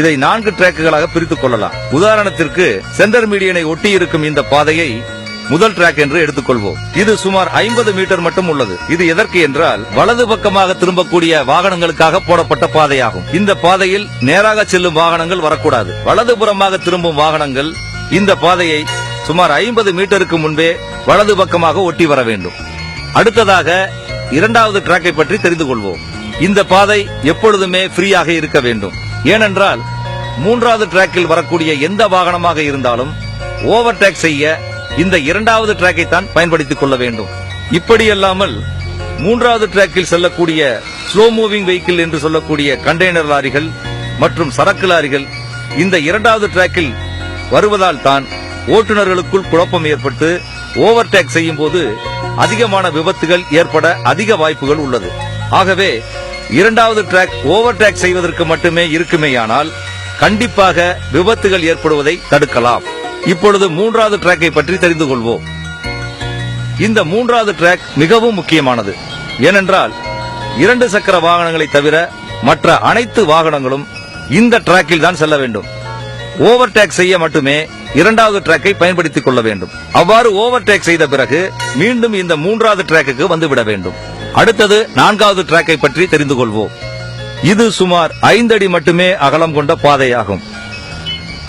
இதை நான்கு டிராக்குகளாக பிரித்துக் கொள்ளலாம். உதாரணத்திற்கு சென்டர் மீடியனை ஒட்டி இருக்கும் இந்த பாதையை முதல் டிராக் என்று எடுத்துக்கொள்வோம். இது சுமார் ஐம்பது மீட்டர் மட்டும் உள்ளது. இது எதற்கு என்றால் வலது பக்கமாக திரும்பக்கூடிய வாகனங்களுக்காக போடப்பட்ட பாதையாகும். இந்த பாதையில் நேராக செல்லும் வாகனங்கள் வரக்கூடாது. வலதுபுறமாக திரும்பும் வாகனங்கள் இந்த பாதையை சுமார் ஐம்பது மீட்டருக்கு முன்பே வலது பக்கமாக ஒட்டி வர வேண்டும். அடுத்ததாக இரண்டாவது டிராக்கை பற்றி தெரிந்து கொள்வோம். இந்த பாதை எப்பொழுதுமே ஃப்ரீயாக இருக்க வேண்டும். ஏனென்றால் மூன்றாவது டிராக்கில் வரக்கூடிய எந்த வாகனமாக இருந்தாலும் ஓவர்டேக் செய்ய இந்த இரண்டாவது டிராக்கை தான் பயன்படுத்திக் கொள்ள வேண்டும். இப்படியல்லாமல் மூன்றாவது டிராக்கில் செல்லக்கூடிய ஸ்லோ மூவிங் வெஹிக்கிள் என்று சொல்லக்கூடிய கண்டெய்னர் லாரிகள் மற்றும் சரக்கு லாரிகள் இந்த இரண்டாவது டிராக்கில் வருவதால் தான் ஓட்டுநர்களுக்குள் குழப்பம் ஏற்பட்டு ஓவர்டேக் செய்யும் போது அதிகமான விபத்துகள் ஏற்பட அதிக வாய்ப்புகள் உள்ளது. ஆகவே இரண்டாவது டிராக் ஓவர் டிராக் செய்வதற்கு மட்டுமே இருக்குமேயானால் கண்டிப்பாக விபத்துகள் ஏற்படுவதை தடுக்கலாம். இப்பொழுது மூன்றாவது டிராக்கை பற்றி தெரிந்து கொள்வோம். இந்த மூன்றாவது டிராக் மிகவும் முக்கியமானது. ஏனென்றால் இரண்டு சக்கர வாகனங்களை தவிர மற்ற அனைத்து வாகனங்களும் இந்த டிராக்கில் தான் செல்ல வேண்டும். ஓவர் டேக் செய்ய மட்டுமே இரண்டாவது டிராக்கை பயன்படுத்திக் கொள்ள வேண்டும். அவ்வாறு ஓவர்டேக் செய்த பிறகு மீண்டும் இந்த மூன்றாவது டிராக்குக்கு வந்துவிட வேண்டும். அடுத்தது நான்காவது டிராக்கை பற்றி தெரிந்து கொள்வோம். இது சுமார் ஐந்தடி மட்டுமே அகலம் கொண்ட பாதையாகும்.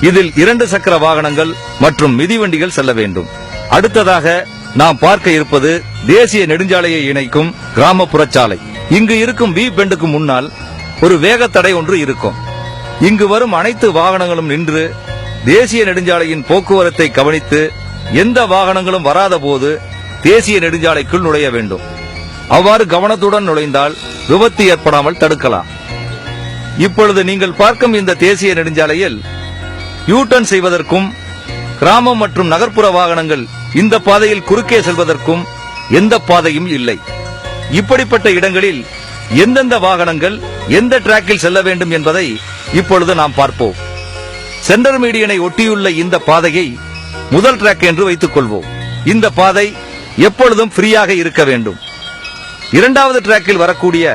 இதில் இரண்டு சக்கர வாகனங்கள் மற்றும் மிதிவண்டிகள் செல்ல வேண்டும். அடுத்ததாக நாம் பார்க்க இருப்பது தேசிய நெடுஞ்சாலையை இணைக்கும் கிராமப்புற சாலை. இங்கு இருக்கும் வி பெண்டுக்கு முன்னால் ஒரு வேகத்தடை ஒன்று இருக்கும். இங்கு வரும் அனைத்து வாகனங்களும் நின்று தேசிய நெடுஞ்சாலையின் போக்குவரத்தை கவனித்து எந்த வாகனங்களும் வராத போது தேசிய நெடுஞ்சாலைக்குள் நுழைய வேண்டும். அவ்வாறு கவனத்துடன் நுழைந்தால் விபத்து ஏற்படாமல் தடுக்கலாம். இப்பொழுது நீங்கள் பார்க்கும் இந்த தேசிய நெடுஞ்சாலையில் யூ செய்வதற்கும் கிராமம் மற்றும் நகர்ப்புற வாகனங்கள் இந்த பாதையில் குறுக்கே செல்வதற்கும் எந்த பாதையும் இல்லை. இப்படிப்பட்ட இடங்களில் எந்தெந்த வாகனங்கள் எந்த டிராக்கில் செல்ல வேண்டும் என்பதை இப்பொழுது நாம் பார்ப்போம். சென்டர் மீடியனை ஒட்டியுள்ள இந்த பாதையை முதல் டிராக் என்று வைத்துக் கொள்வோம். இந்த பாதை எப்பொழுதும் ஃப்ரீயாக இருக்க வேண்டும். இரண்டாவது டிராக்கில் வரக்கூடிய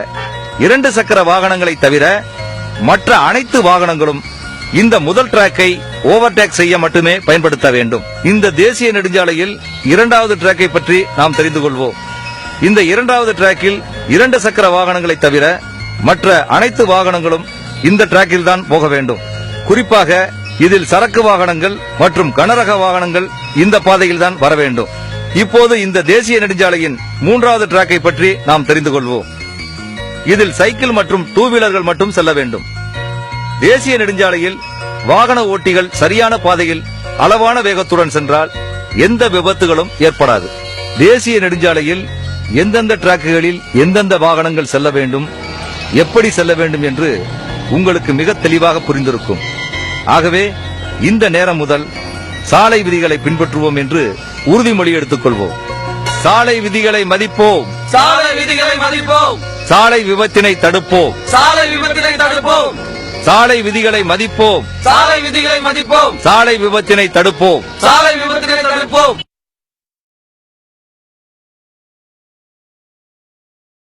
இரண்டு சக்கர வாகனங்களை தவிர மற்ற அனைத்து வாகனங்களும் இந்த முதல் டிராக்கை ஓவர்டேக் செய்ய மட்டுமே பயன்படுத்த வேண்டும். இந்த தேசிய நெடுஞ்சாலையில் இரண்டாவது டிராக்கை பற்றி நாம் தெரிந்து கொள்வோம். இந்த இரண்டாவது டிராக்கில் இரண்டு சக்கர வாகனங்களை தவிர மற்ற அனைத்து வாகனங்களும் இந்த டிராக்கில் தான் போக வேண்டும். குறிப்பாக இதில் சரக்கு வாகனங்கள் மற்றும் கனரக வாகனங்கள் இந்த பாதையில் தான் வர வேண்டும். இப்போது இந்த தேசிய நெடுஞ்சாலையின் மூன்றாவது டிராக்கை பற்றி நாம் தெரிந்து கொள்வோம். இதில் சைக்கிள் மற்றும் டூ வீலர்கள் மட்டும் செல்ல வேண்டும். தேசிய நெடுஞ்சாலையில் வாகன ஓட்டிகள் சரியான பாதையில் அளவான வேகத்துடன் சென்றால் எந்த விபத்துகளும் ஏற்படாது. தேசிய நெடுஞ்சாலையில் எந்தெந்த டிராக்குகளில் எந்தெந்த வாகனங்கள் செல்ல வேண்டும் எப்படி செல்ல வேண்டும் என்று உங்களுக்கு மிக தெளிவாக புரிந்திருக்கும். ஆகவே இந்த நேரம் முதல் சாலை விதிகளை பின்பற்றுவோம் என்று உறுதிமொழி எடுத்துக்கொள்வோம். சாலை விதிகளை மதிப்போம். சாலை விதிகளை மதிப்போம். சாலை விபத்தினை தடுப்போம். சாலை விபத்தினை தடுப்போம். சாலை விதிகளை மதிப்போம். சாலை விதிகளை மதிப்போம். சாலை விபத்தினை தடுப்போம். சாலை விபத்தினை தடுப்போம்.